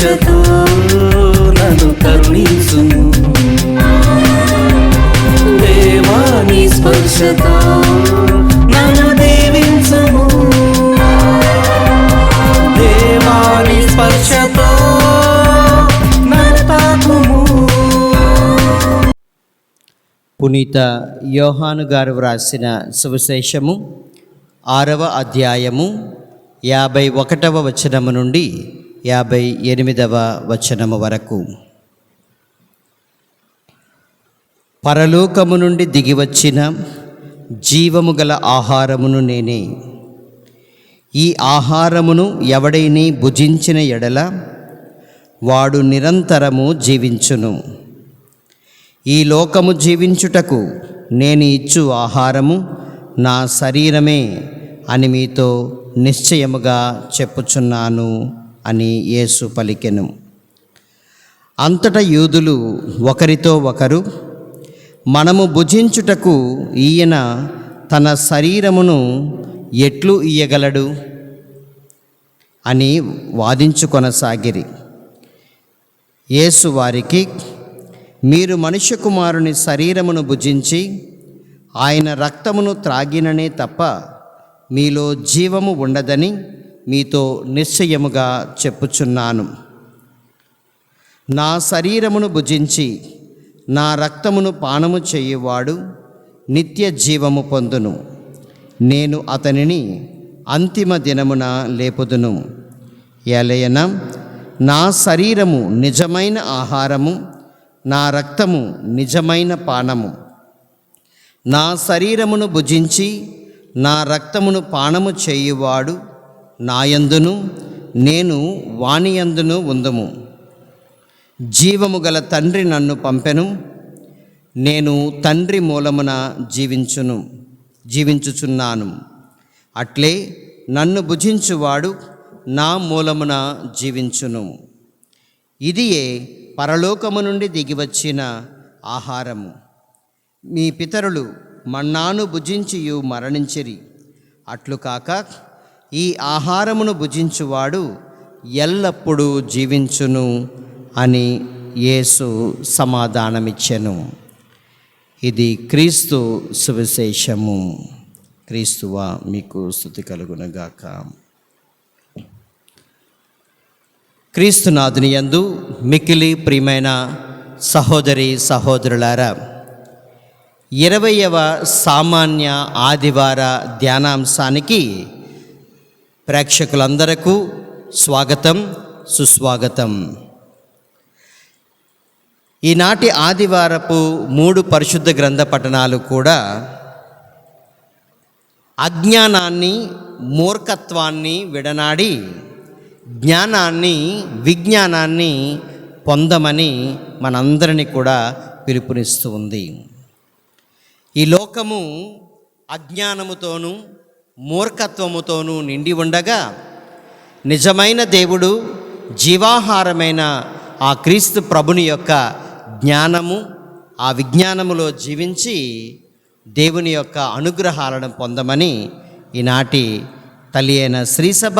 స్పర్శతో నన్ను కరుణించుము. దేవాని స్పర్శతో నన్ను దీవించుము. దేవాని స్పర్శతో పునీత యోహాను గారు వ్రాసిన సువిశేషము ఆరవ అధ్యాయము యాభై ఒకటవ వచనము నుండి యాభై ఎనిమిదవ వచనము వరకు. పరలోకము నుండి దిగివచ్చిన జీవము గల ఆహారమును నేనే. ఈ ఆహారమును ఎవడైని భుజించిన ఎడల వాడు నిరంతరము జీవించును. ఈ లోకము జీవించుటకు నేను ఇచ్చు ఆహారము నా శరీరమే అని మీతో నిశ్చయముగా చెప్పుచున్నాను. అని యేసు పలికెను. అంతటా యూదులు ఒకరితో ఒకరు మనము భుజించుటకు ఈయన తన శరీరమును ఎట్లు ఇయ్యగలడు? అని వాదించుకొనసాగిరి యేసు వారికి మీరు మనుష్య కుమారుని శరీరమును భుజించి ఆయన రక్తమును త్రాగిననే తప్ప మీలో జీవము ఉండదని మీతో నిశ్చయముగా చెప్పుచున్నాను. నా శరీరమును భుజించి నా రక్తమును పానము చేయువాడు నిత్య జీవము పొందును. నేను అతనిని అంతిమ దినమున లేపుదును. ఎలయన నా శరీరము నిజమైన ఆహారము నా రక్తము నిజమైన పానము. నా శరీరమును భుజించి నా రక్తమును పానము చేయువాడు నాయందును నేను వాణియందును ఉందము. జీవము గల తండ్రి నన్ను పంపెను నేను తండ్రి మూలమున జీవించును జీవించుచున్నాను. అట్లే నన్ను భుజించువాడు నా మూలమున జీవించును. ఇదియే పరలోకము నుండి దిగివచ్చిన ఆహారము. మీ పితరులు మన్నాను భుజించియు మరణించిరి. అట్లు కాక ఈ ఆహారమును భుజించువాడు ఎల్లప్పుడూ జీవించును అని యేసు సమాధానమిచ్చెను. ఇది క్రీస్తు సువిశేషము. క్రీస్తువా మీకు స్థుతి కలుగునగాక. క్రీస్తునాథుని యందు మికిలి ప్రియమైన సహోదరి సహోదరులారా ఇరవయవ సామాన్య ఆదివార ధ్యానాంశానికి ప్రేక్షకులందరకు స్వాగతం సుస్వాగతం. ఈనాటి ఆదివారపు మూడు పరిశుద్ధ గ్రంథ పఠనాలు కూడా అజ్ఞానాన్ని మూర్ఖత్వాన్ని విడనాడి జ్ఞానాన్ని విజ్ఞానాన్ని పొందమని మనందరినీ కూడా పిలుపునిస్తూ ఉంది. ఈ లోకము అజ్ఞానముతోనూ మూర్ఖత్వముతోనూ నిండి ఉండగా నిజమైన దేవుడు జీవాహారమైన ఆ క్రీస్తు ప్రభుని యొక్క జ్ఞానము ఆ విజ్ఞానములో జీవించి దేవుని యొక్క అనుగ్రహాలను పొందమని ఈనాటి తల్లి అయిన శ్రీసభ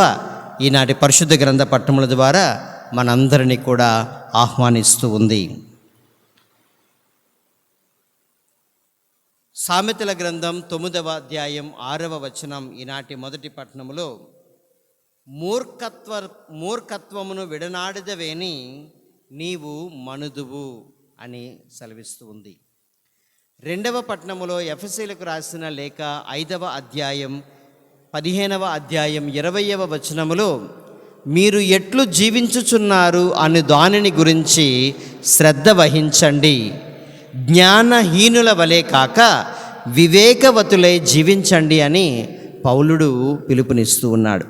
ఈనాటి పరిశుద్ధ గ్రంథ పట్టణముల ద్వారా మనందరినీ కూడా ఆహ్వానిస్తూ ఉంది. సామెతల గ్రంథం తొమ్మిదవ అధ్యాయం ఆరవ వచనం ఈనాటి మొదటి పట్టణములో మూర్ఖత్వ మూర్ఖత్వమును విడనాడిదవేని నీవు మనుదువు అని సెలవిస్తూ ఉంది. రెండవ పట్టణములో ఎఫ్ఎస్సీలకు రాసిన లేఖ ఐదవ అధ్యాయం పదిహేనవ అధ్యాయం ఇరవయవ వచనములో మీరు ఎట్లు జీవించుచున్నారు అను దానిని గురించి శ్రద్ధ వహించండి. జ్ఞానహీనుల వలె కాక వివేకవతులై జీవించండి అని పౌలుడు పిలుపునిస్తూ ఉన్నాడు.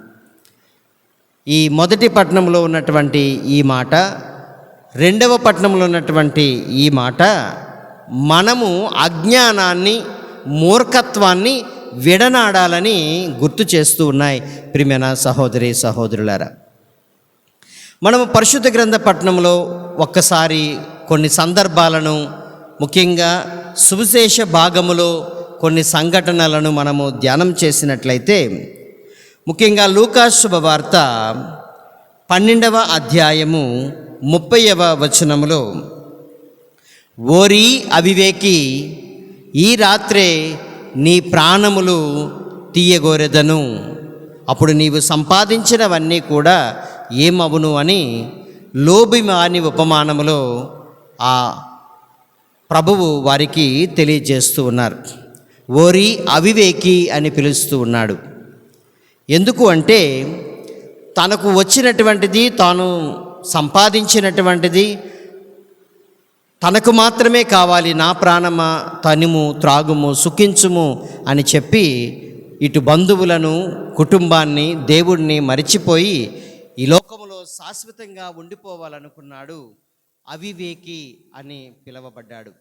ఈ మొదటి పట్టణంలో ఉన్నటువంటి ఈ మాట రెండవ పట్టణంలో ఉన్నటువంటి ఈ మాట మనము అజ్ఞానాన్ని మూర్ఖత్వాన్ని విడనాడాలని గుర్తు చేస్తూ ఉన్నాయి ప్రియమైన సహోదరి సహోదరులారా. మనము పరిశుద్ధ గ్రంథ పట్టణంలో ఒక్కసారి కొన్ని సందర్భాలను ముఖ్యంగా సువిశేష భాగములో కొన్ని సంఘటనలను మనము ధ్యానం చేసినట్లయితే ముఖ్యంగా లూకాస్ శుభవార్త పన్నెండవ అధ్యాయము ముప్పైవ వచనములో ఓరి అవివేకి ఈ రాత్రే నీ ప్రాణములు తీయగోరెదను. అప్పుడు నీవు సంపాదించినవన్నీ కూడా ఏమవును అని లోబిమాని ఉపమానములో ఆ ప్రభువు వారికి తెలియజేస్తూ ఉన్నారు. ఓరి అవివేకి అని పిలుస్తూ ఉన్నాడు. ఎందుకు అంటే తనకు వచ్చినటువంటిది తాను సంపాదించినటువంటిది తనకు మాత్రమే కావాలి. నా ప్రాణమా తనుము త్రాగుము సుఖించుము అని చెప్పి ఇటు బంధువులను కుటుంబాన్ని దేవుణ్ణి మరిచిపోయి ఈ లోకములో శాశ్వతంగా ఉండిపోవాలనుకున్నాడు. అవివేకి అని పిలువబడ్డాడు.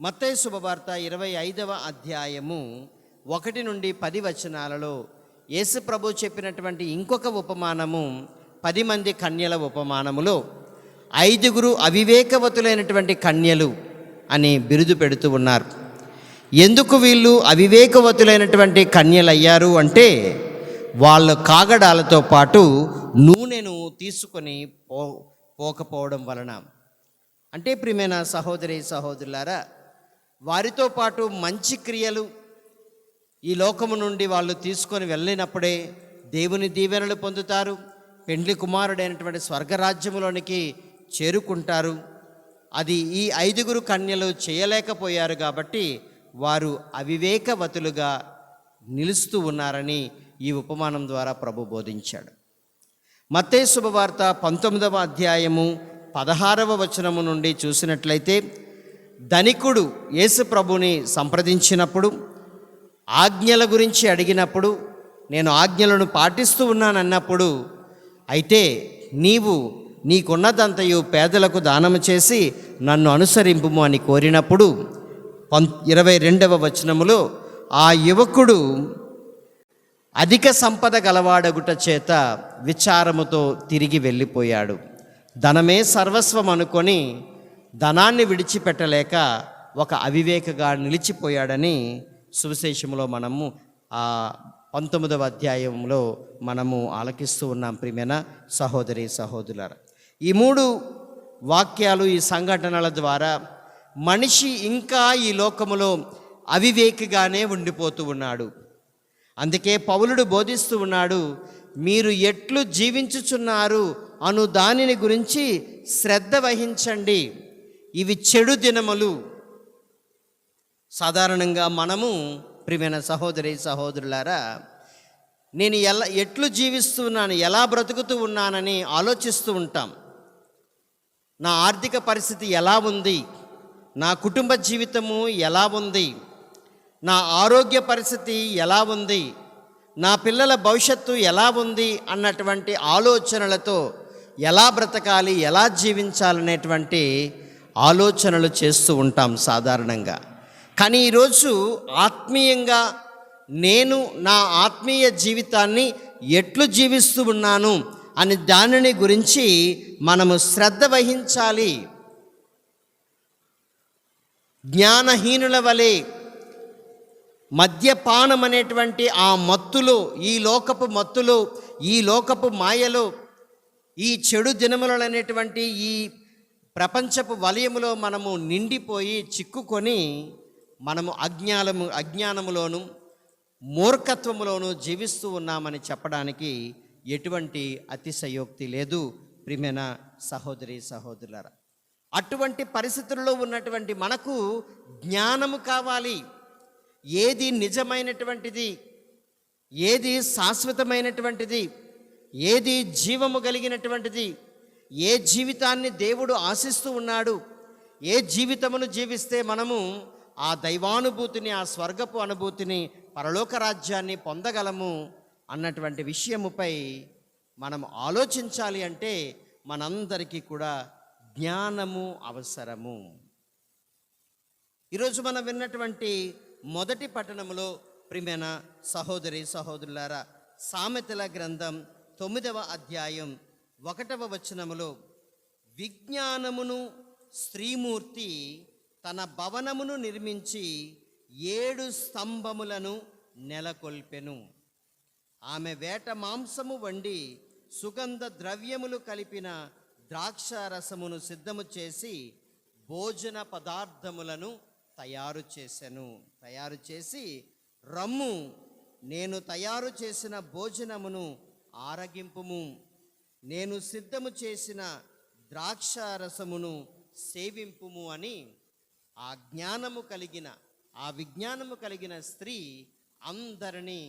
మత్తయి శుభవార్త ఇరవై ఐదవ అధ్యాయము ఒకటి నుండి పది వచనాలలో యేసు ప్రభు చెప్పినటువంటి ఇంకొక ఉపమానము పది మంది కన్యల ఉపమానములో ఐదుగురు అవివేకవతులైనటువంటి కన్యలు అని బిరుదు పెడుతూ ఉన్నారు. ఎందుకు వీళ్ళు అవివేకవతులైనటువంటి కన్యలు అయ్యారు అంటే వాళ్ళ కాగడాలతో పాటు నూనెను తీసుకొని పో పోకపోవడం వలన. అంటే ప్రియమైన సహోదరి సహోదరులారా వారితో పాటు మంచి క్రియలు ఈ లోకము నుండి వాళ్ళు తీసుకొని వెళ్ళినప్పుడే దేవుని దీవెనలు పొందుతారు పెండ్లి కుమారుడైనటువంటి స్వర్గరాజ్యములోనికి చేరుకుంటారు. అది ఈ ఐదుగురు కన్యలు చేయలేకపోయారు కాబట్టి వారు అవివేకవతులుగా నిలుస్తూ ఉన్నారని ఈ ఉపమానం ద్వారా ప్రభు బోధించాడు. మత్తే శుభవార్త పంతొమ్మిదవ అధ్యాయము పదహారవ వచనము నుండి చూసినట్లయితే ధనికుడు యేసు ప్రభుని సంప్రదించినప్పుడు ఆజ్ఞల గురించి అడిగినప్పుడు నేను ఆజ్ఞలను పాటిస్తూ ఉన్నానన్నప్పుడు అయితే నీవు నీకున్నదంతయు పేదలకు దానము చేసి నన్ను అనుసరింపుము అని కోరినప్పుడు పం ఇరవై రెండవ వచనములో ఆ యువకుడు అధిక సంపద గలవాడగుట చేత విచారముతో తిరిగి వెళ్ళిపోయాడు. ధనమే సర్వస్వం అనుకొని ధనాన్ని విడిచిపెట్టలేక ఒక అవివేకగా నిలిచిపోయాడని సువిశేషంలో మనము ఆ పంతొమ్మిదవ అధ్యాయంలో మనము ఆలకిస్తూ ఉన్నాం ప్రియమైన సహోదరి సహోదరులారా ఈ మూడు వాక్యాలు ఈ సంఘటనల ద్వారా మనిషి ఇంకా ఈ లోకములో అవివేకిగానే ఉండిపోతూ ఉన్నాడు. అందుకే పౌలుడు బోధిస్తూ ఉన్నాడు మీరు ఎట్లు జీవించుచున్నారు అను దానిని గురించి శ్రద్ధ వహించండి. ఇవి చెడు దినములు. సాధారణంగా మనము ప్రియమైన సహోదరి సహోదరులారా నేను ఎలా ఎట్లు జీవిస్తున్నాను ఎలా బ్రతుకుతూ ఉన్నానని ఆలోచిస్తూ ఉంటాం. నా ఆర్థిక పరిస్థితి ఎలా ఉంది? నా కుటుంబ జీవితము ఎలా ఉంది? నా ఆరోగ్య పరిస్థితి ఎలా ఉంది? నా పిల్లల భవిష్యత్తు ఎలా ఉంది? అన్నటువంటి ఆలోచనలతో ఎలా బ్రతకాలి? ఎలా జీవించాలనేటువంటి ఆలోచనలు చేస్తూ ఉంటాం సాధారణంగా. కానీ ఈరోజు ఆత్మీయంగా నేను నా ఆత్మీయ జీవితాన్ని ఎట్లు జీవిస్తూ ఉన్నాను అని దానిని గురించి మనము శ్రద్ధ వహించాలి. జ్ఞానహీనుల వలె మద్యపానం అనేటువంటి ఆ మత్తులు ఈ లోకపు మత్తులు ఈ లోకపు మాయలు ఈ చెడు దినములు అనేటువంటి ఈ ప్రపంచపు వలయములో మనము నిండిపోయి చిక్కుకొని మనము అజ్ఞానము అజ్ఞానములోను మూర్ఖత్వములోను జీవిస్తూ ఉన్నామని చెప్పడానికి ఎటువంటి అతిశయోక్తి లేదు ప్రిమెన సహోదరి సహోదరులరా. అటువంటి పరిస్థితుల్లో ఉన్నటువంటి మనకు జ్ఞానము కావాలి. ఏది నిజమైనటువంటిది ఏది శాశ్వతమైనటువంటిది ఏది జీవము కలిగినటువంటిది ఏ జీవితాన్ని దేవుడు ఆశిస్తూ ఉన్నాడు ఏ జీవితమును జీవిస్తే మనము ఆ దైవానుభూతిని ఆ స్వర్గపు అనుభూతిని పరలోక రాజ్యాన్ని పొందగలము అన్నటువంటి విషయముపై మనం ఆలోచించాలి అంటే మనందరికీ కూడా జ్ఞానము అవసరము. ఈరోజు మనం విన్నటువంటి మొదటి పట్టణములో ప్రియమైన సహోదరి సహోదరులారా సామెతల గ్రంథం తొమ్మిదవ అధ్యాయం ఒకటవ వచనములో విజ్ఞానమును స్త్రీమూర్తి తన భవనమును నిర్మించి ఏడు స్తంభములను నెలకొల్పెను. ఆమె వేట మాంసము వండి సుగంధ ద్రవ్యములు కలిపిన ద్రాక్ష రసమును సిద్ధము చేసి భోజన పదార్థములను తయారు చేశాను. తయారు చేసి రమ్ము నేను తయారు చేసిన భోజనమును ఆరగింపుము. నేను సిద్ధము చేసిన ద్రాక్ష రసమును సేవింపుము అని ఆ జ్ఞానము కలిగిన ఆ విజ్ఞానము కలిగిన స్త్రీ అందరినీ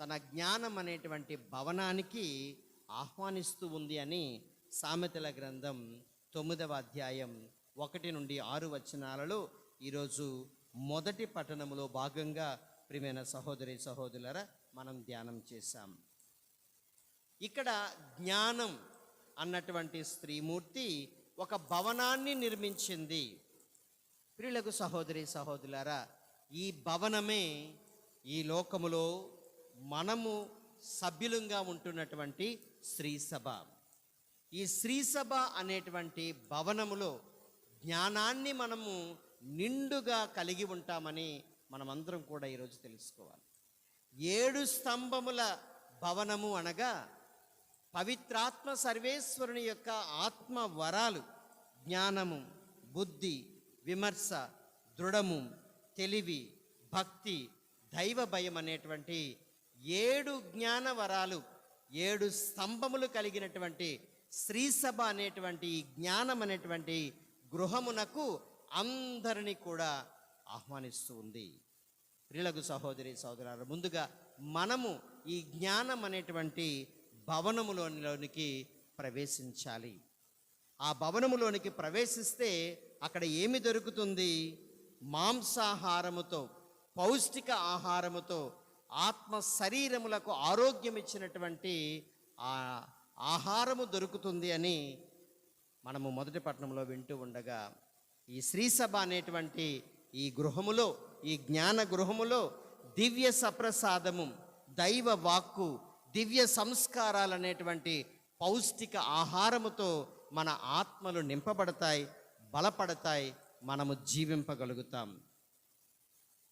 తన జ్ఞానం అనేటువంటి భవనానికి ఆహ్వానిస్తూ ఉంది అని సామెతల గ్రంథం తొమ్మిదవ అధ్యాయం ఒకటి నుండి ఆరు వచనాలలో ఈరోజు మొదటి పట్టణములో భాగంగా ప్రియమైన సహోదరి సహోదరులరా మనం ధ్యానం చేశాం. ఇక్కడ జ్ఞానం అన్నటువంటి స్త్రీమూర్తి ఒక భవనాన్ని నిర్మించింది. ప్రియులకు సహోదరి సహోదరులారా ఈ భవనమే ఈ లోకములో మనము సభ్యులంగా ఉంటున్నటువంటి స్త్రీ సభ. ఈ స్త్రీ సభ అనేటువంటి భవనములో జ్ఞానాన్ని మనము నిండుగా కలిగి ఉంటామని మనమందరం కూడా ఈరోజు తెలుసుకోవాలి. ఏడు స్తంభముల భవనము అనగా పవిత్రాత్మ సర్వేశ్వరుని యొక్క ఆత్మ వరాలు జ్ఞానము బుద్ధి విమర్శ దృఢము తెలివి భక్తి దైవ భయం అనేటువంటి ఏడు జ్ఞాన వరాలు ఏడు స్తంభములు కలిగినటువంటి శ్రీసభ అనేటువంటి జ్ఞానం అనేటువంటి గృహమునకు అందరినీ కూడా ఆహ్వానిస్తూ ఉంది. ప్రియులకు సహోదరి సహోదరు ముందుగా మనము ఈ జ్ఞానం అనేటువంటి భవనములోనిలోనికి ప్రవేశించాలి. ఆ భవనములోనికి ప్రవేశిస్తే అక్కడ ఏమి దొరుకుతుంది? మాంసాహారముతో పౌష్టిక ఆహారముతో ఆత్మ శరీరములకు ఆరోగ్యం ఇచ్చినటువంటి ఆ ఆహారము దొరుకుతుంది అని మనము మొదటి పట్టణంలో వింటూ ఉండగా ఈ శ్రీసభ అనేటువంటి ఈ గృహములో ఈ జ్ఞాన గృహములో దివ్య సప్రసాదము దైవ వాక్కు దివ్య సంస్కారాలు అనేటువంటి పౌష్టిక ఆహారముతో మన ఆత్మలు నింపబడతాయి బలపడతాయి మనము జీవింపగలుగుతాం.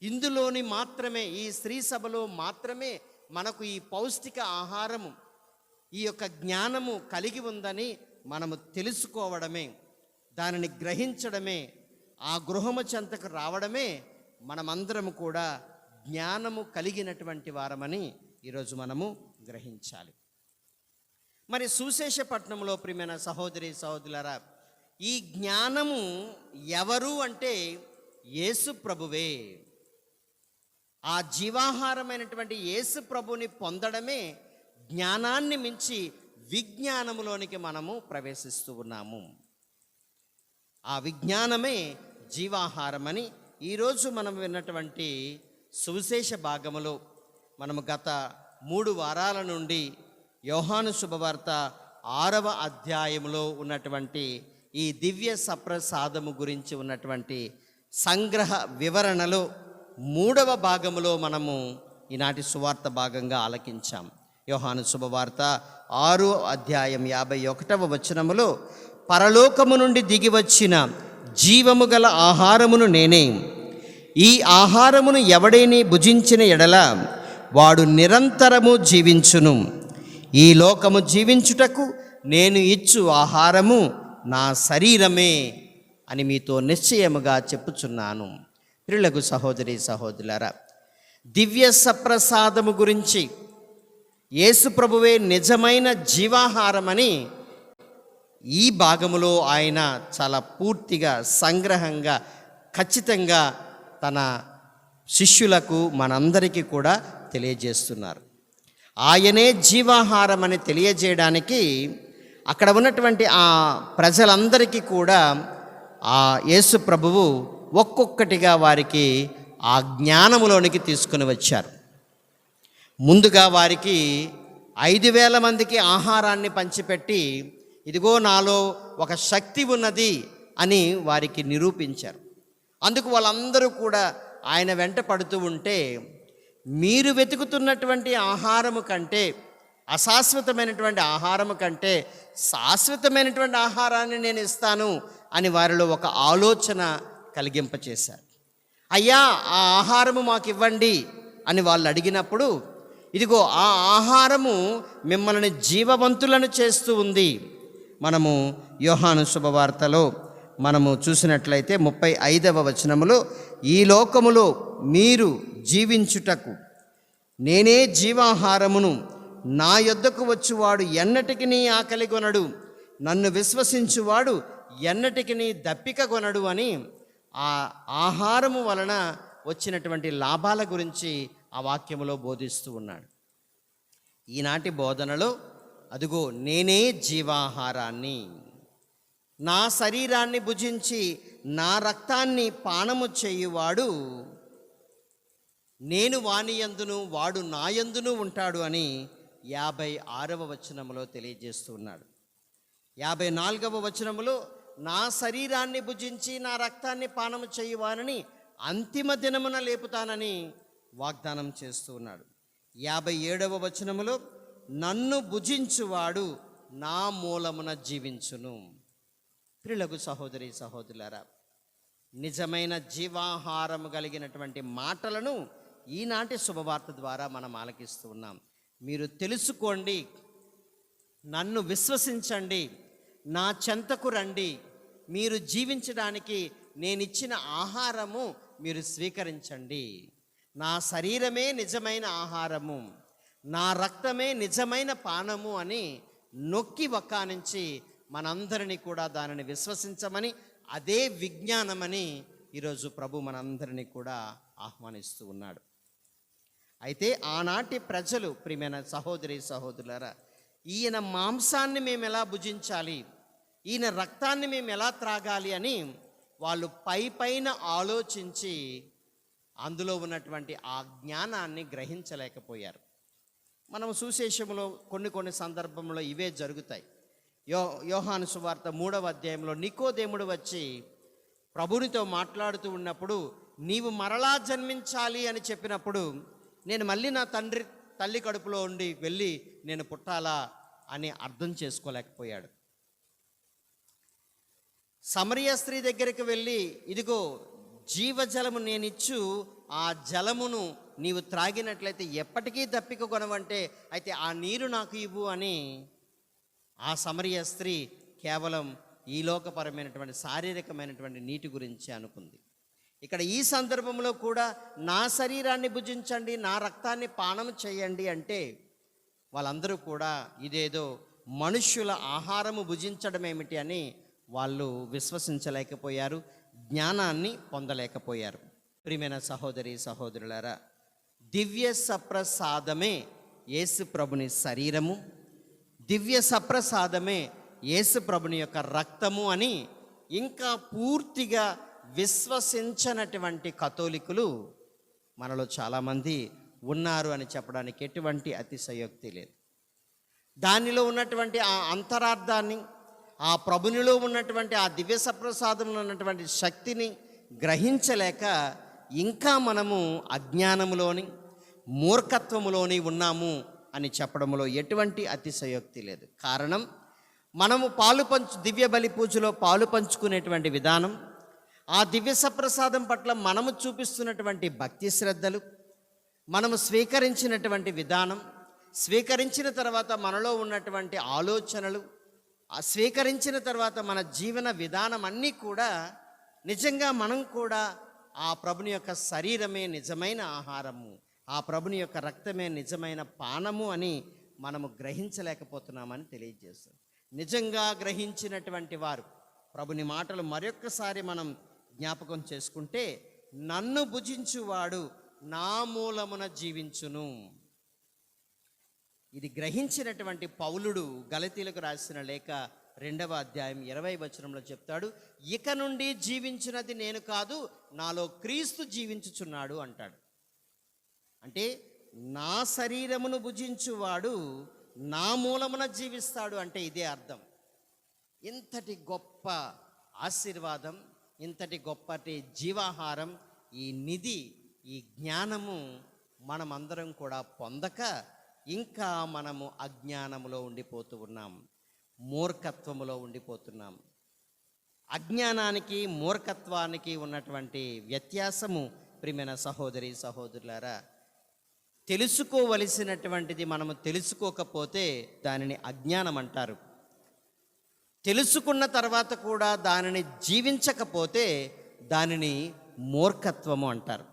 ఇందులోని మాత్రమే ఈ స్త్రీ సభలో మాత్రమే మనకు ఈ పౌష్టిక ఆహారము ఈ యొక్క జ్ఞానము కలిగి ఉందని మనము తెలుసుకోవడమే. దానిని గ్రహించడమే ఆ గృహము చెంతకు రావడమే మనమందరము కూడా జ్ఞానము కలిగినటువంటి వారమని ఈరోజు మనము గ్రహించాలి. మరి సుశేషపట్నంలో ప్రియమైన సహోదరి సహోదరులరా ఈ జ్ఞానము ఎవరు అంటే యేసు ప్రభువే. ఆ జీవాహారమైనటువంటి యేసు ప్రభుని పొందడమే జ్ఞానాన్ని మించి విజ్ఞానములోనికి మనము ప్రవేశిస్తూ ఉన్నాము. ఆ విజ్ఞానమే జీవాహారమని ఈరోజు మనం విన్నటువంటి సువిశేష భాగములో మనము గత మూడు వారాల నుండి యోహాను శుభవార్త ఆరవ అధ్యాయంలో ఉన్నటువంటి ఈ దివ్య సప్రసాదము గురించి ఉన్నటువంటి సంగ్రహ వివరణలో మూడవ భాగములో మనము ఈనాటి సువార్త భాగంగా ఆలకించాం. యోహాను శుభవార్త ఆరో అధ్యాయం యాభై ఒకటవ వచనములో పరలోకము నుండి దిగి వచ్చిన జీవము గల ఆహారమును నేనే. ఈ ఆహారమును ఎవడైని భుజించిన ఎడల వాడు నిరంతరము జీవించును. ఈ లోకము జీవించుటకు నేను ఇచ్చు ఆహారము నా శరీరమే అని మీతో నిశ్చయముగా చెప్పుచున్నాను. పిల్లలకు సహోదరి సహోదరులారా దివ్య సప్రసాదము గురించి యేసుప్రభువే నిజమైన జీవాహారమని ఈ భాగములో ఆయన చాలా పూర్తిగా సంగ్రహంగా ఖచ్చితంగా తన శిష్యులకు మనందరికీ కూడా తెలియజేస్తున్నారు. ఆయనే జీవాహారం అని తెలియజేయడానికి అక్కడ ఉన్నటువంటి ఆ ప్రజలందరికీ కూడా ఆ యేసు ప్రభువు ఒక్కొక్కటిగా వారికి ఆ జ్ఞానములోనికి తీసుకుని వచ్చారు. ముందుగా వారికి ఐదు వేల మందికి ఆహారాన్ని పంచిపెట్టి ఇదిగో నాలో ఒక శక్తి ఉన్నది అని వారికి నిరూపించారు. అందుకు వాళ్ళందరూ కూడా ఆయన వెంట పడుతూ ఉంటే మీరు వెతుకుతున్నటువంటి ఆహారము కంటే అశాశ్వతమైనటువంటి ఆహారము కంటే శాశ్వతమైనటువంటి ఆహారాన్ని నేను ఇస్తాను అని వారిలో ఒక ఆలోచన కలిగింపచేశారు. అయ్యా ఆ ఆహారము మాకు ఇవ్వండి అని వాళ్ళు అడిగినప్పుడు ఇదిగో ఆ ఆహారము మిమ్మల్ని జీవవంతులను చేస్తూ ఉంది. మనము యోహాను శుభవార్తలో మనము చూసినట్లయితే ముప్పై ఐదవ వచనములో ఈ లోకములో మీరు జీవించుటకు నేనే జీవాహారమును. నా యొద్దకు వచ్చువాడు ఎన్నటికి నీ ఆకలి కొనడు. నన్ను విశ్వసించువాడు ఎన్నటికి నీ దప్పిక కొనడు అని ఆ ఆహారము వలన వచ్చినటువంటి లాభాల గురించి ఆ వాక్యములో బోధిస్తూ ఉన్నాడు. ఈనాటి బోధనలో అదిగో నేనే జీవాహారాన్ని. నా శరీరాన్ని భుజించి నా రక్తాన్ని పానము చేయువాడు నేను వానియందును వాడు నాయందును ఉంటాడు అని యాభై ఆరవ వచనములో తెలియజేస్తున్నాడు. యాభై నాలుగవ వచనములో నా శరీరాన్ని భుజించి నా రక్తాన్ని పానము చేయువానని అంతిమ దినమున లేపుతానని వాగ్దానం చేస్తూ ఉన్నాడు యాభై ఏడవ వచనములో నన్ను భుజించువాడు నా మూలమున జీవించును. ప్రియులకు సహోదరి సహోదరులారా నిజమైన జీవాహారము కలిగినటువంటి మాటలను ఈనాటి శుభవార్త ద్వారా మనం ఆలకిస్తూ ఉన్నాం. మీరు తెలుసుకోండి నన్ను విశ్వసించండి నా చెంతకు రండి. మీరు జీవించడానికి నేనిచ్చిన ఆహారము మీరు స్వీకరించండి. నా శరీరమే నిజమైన ఆహారము. నా రక్తమే నిజమైన పానము అని నొక్కి వక్కానించి మనందరినీ కూడా దానిని విశ్వసించమని అదే విజ్ఞానమని ఈరోజు ప్రభు మనందరినీ కూడా ఆహ్వానిస్తూ ఉన్నాడు. అయితే ఆనాటి ప్రజలు ప్రియమైన సహోదరి సహోదరులరా ఈయన మాంసాన్ని మేము ఎలా భుజించాలి ఈయన రక్తాన్ని మేము ఎలా త్రాగాలి అని వాళ్ళు పై పైన ఆలోచించి అందులో ఉన్నటువంటి ఆ జ్ఞానాన్ని గ్రహించలేకపోయారు. మనం సుశేషంలో కొన్ని కొన్ని సందర్భంలో ఇవే జరుగుతాయి. యో యోహాను సువార్త మూడవ అధ్యాయంలో నికోదేముడు వచ్చి ప్రభునితో మాట్లాడుతూ ఉన్నప్పుడు నీవు మరలా జన్మించాలి అని చెప్పినప్పుడు నేను మళ్ళీ నా తండ్రి తల్లి కడుపులో ఉండి వెళ్ళి నేను పుట్టాలా అని అర్థం చేసుకోలేకపోయాడు. సమరియ స్త్రీ దగ్గరికి వెళ్ళి ఇదిగో జీవజలము నేనిచ్చు ఆ జలమును నీవు త్రాగినట్లయితే ఎప్పటికీ దప్పిక కొనవంటే అయితే ఆ నీరు నాకు ఇవ్వు అని ఆ సమరియ స్త్రీ కేవలం ఈ లోకపరమైనటువంటి శారీరకమైనటువంటి నీటి గురించి అనుకుంది. ఇక్కడ ఈ సందర్భంలో కూడా నా శరీరాన్ని భుజించండి నా రక్తాన్ని పానం చేయండి అంటే వాళ్ళందరూ కూడా ఇదేదో మనుష్యుల ఆహారము భుజించడం ఏమిటి అని వాళ్ళు విశ్వసించలేకపోయారు జ్ఞానాన్ని పొందలేకపోయారు. ప్రియమైన సహోదరి సహోదరులారా దివ్య సప్రసాదమే యేసు ప్రభుని శరీరము. దివ్య సప్రసాదమే యేసు ప్రభుని యొక్క రక్తము అని ఇంకా పూర్తిగా విశ్వసించనటువంటి కథోలికులు మనలో చాలామంది ఉన్నారు అని చెప్పడానికి ఎటువంటి అతిశయోక్తి లేదు. దానిలో ఉన్నటువంటి ఆ అంతరార్థాన్ని ఆ ప్రభునిలో ఉన్నటువంటి ఆ దివ్య సప్రసాదంలో ఉన్నటువంటి శక్తిని గ్రహించలేక ఇంకా మనము అజ్ఞానములోని మూర్ఖత్వములోని ఉన్నాము అని చెప్పడంలో ఎటువంటి అతిశయోక్తి లేదు. కారణం మనము పాలు పంచు దివ్య బలి పూజలో పాలు పంచుకునేటువంటి విధానం ఆ దివ్య సప్రసాదం పట్ల మనము చూపిస్తున్నటువంటి భక్తి శ్రద్ధలు మనము స్వీకరించినటువంటి విధానం స్వీకరించిన తర్వాత మనలో ఉన్నటువంటి ఆలోచనలు స్వీకరించిన తర్వాత మన జీవన విధానం అన్నీ కూడా నిజంగా మనం కూడా ఆ ప్రభుని యొక్క శరీరమే నిజమైన ఆహారము ఆ ప్రభుని యొక్క రక్తమే నిజమైన పానము అని మనము గ్రహించలేకపోతున్నామని తెలియజేస్తుంది. నిజంగా గ్రహించినటువంటి వారు ప్రభుని మాటలు మరొక్కసారి మనం జ్ఞాపకం చేసుకుంటే నన్ను భుజించువాడు నా మూలమున జీవించును. ఇది గ్రహించినటువంటి పౌలుడు గలతీలకు రాసిన లేఖ రెండవ అధ్యాయం ఇరవై వచనంలో చెప్తాడు ఇక నుండి జీవించినది నేను కాదు నాలో క్రీస్తు జీవించుచున్నాడు అంటాడు. అంటే నా శరీరమును భుజించువాడు నా మూలమున జీవిస్తాడు అంటే ఇదే అర్థం. ఇంతటి గొప్ప ఆశీర్వాదం ఇంతటి గొప్పటి జీవాహారం ఈ నిధి ఈ జ్ఞానము మనమందరం కూడా పొందక ఇంకా మనము అజ్ఞానములో ఉండిపోతూ ఉన్నాం. మూర్ఖత్వములో ఉండిపోతున్నాం. అజ్ఞానానికి మూర్ఖత్వానికి ఉన్నటువంటి వ్యత్యాసము ప్రియమైన సహోదరి సహోదరులారా తెలుసుకోవలసినటువంటిది మనము తెలుసుకోకపోతే దానిని అజ్ఞానం అంటారు. తెలుసుకున్న తర్వాత కూడా దానిని జీవించకపోతే దానిని మూర్ఖత్వము అంటారు.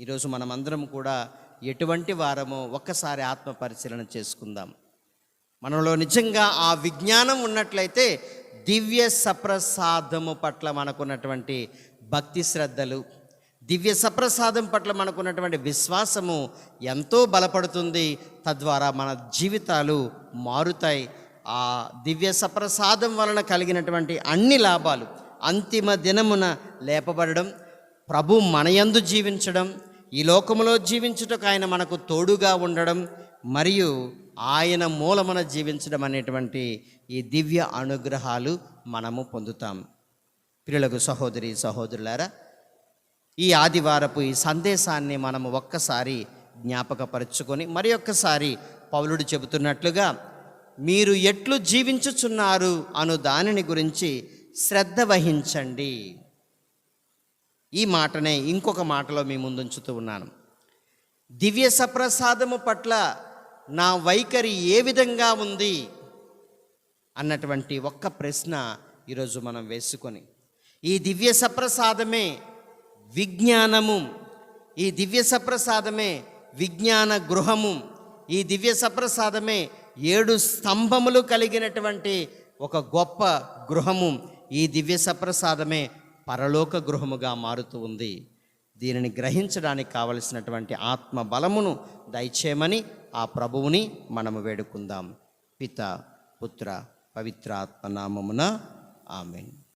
ఈరోజు మనమందరం కూడా ఎటువంటి వారమో ఒక్కసారి ఆత్మ పరిశీలన చేసుకుందాం. మనలో నిజంగా ఆ విజ్ఞానం ఉన్నట్లయితే దివ్య సప్రసాదము పట్ల మనకున్నటువంటి భక్తి శ్రద్ధలు దివ్య సప్రసాదం పట్ల మనకున్నటువంటి విశ్వాసము ఎంతో బలపడుతుంది. తద్వారా మన జీవితాలు మారుతాయి. ఆ దివ్య సప్రసాదం వలన కలిగినటువంటి అన్ని లాభాలు అంతిమ దినమున లేపబడడం ప్రభు మనయందు జీవించడం ఈ లోకములో జీవించుటకు ఆయన మనకు తోడుగా ఉండడం మరియు ఆయన మూలమున జీవించడం అనేటువంటి ఈ దివ్య అనుగ్రహాలు మనము పొందుతాం. పిల్లలకు సహోదరి సహోదరులారా ఈ ఆదివారపు ఈ సందేశాన్ని మనము ఒక్కసారి జ్ఞాపకపరుచుకొని మరి ఒక్కసారి పౌలుడు చెబుతున్నట్లుగా మీరు ఎట్లు జీవించుచున్నారు అను దానిని గురించి శ్రద్ధ వహించండి. ఈ మాటనే ఇంకొక మాటలో మీ ముందుంచుతూ ఉన్నాను. దివ్య సప్రసాదము పట్ల నా వైఖరి ఏ విధంగా ఉంది? అన్నటువంటి ఒక్క ప్రశ్న ఈరోజు మనం వేసుకొని ఈ దివ్య సప్రసాదమే విజ్ఞానము ఈ దివ్య సప్రసాదమే విజ్ఞాన గృహము ఈ దివ్య సప్రసాదమే ఏడు స్తంభములు కలిగినటువంటి ఒక గొప్ప గృహము ఈ దివ్య సప్రసాదమే పరలోక గృహముగా మారుతూ ఉంది. దీనిని గ్రహించడానికి కావలసినటువంటి ఆత్మ బలమును దయచేయమని ఆ ప్రభువుని మనము వేడుకుందాం. పిత పుత్ర పవిత్రాత్మ నామమున ఆమెన్.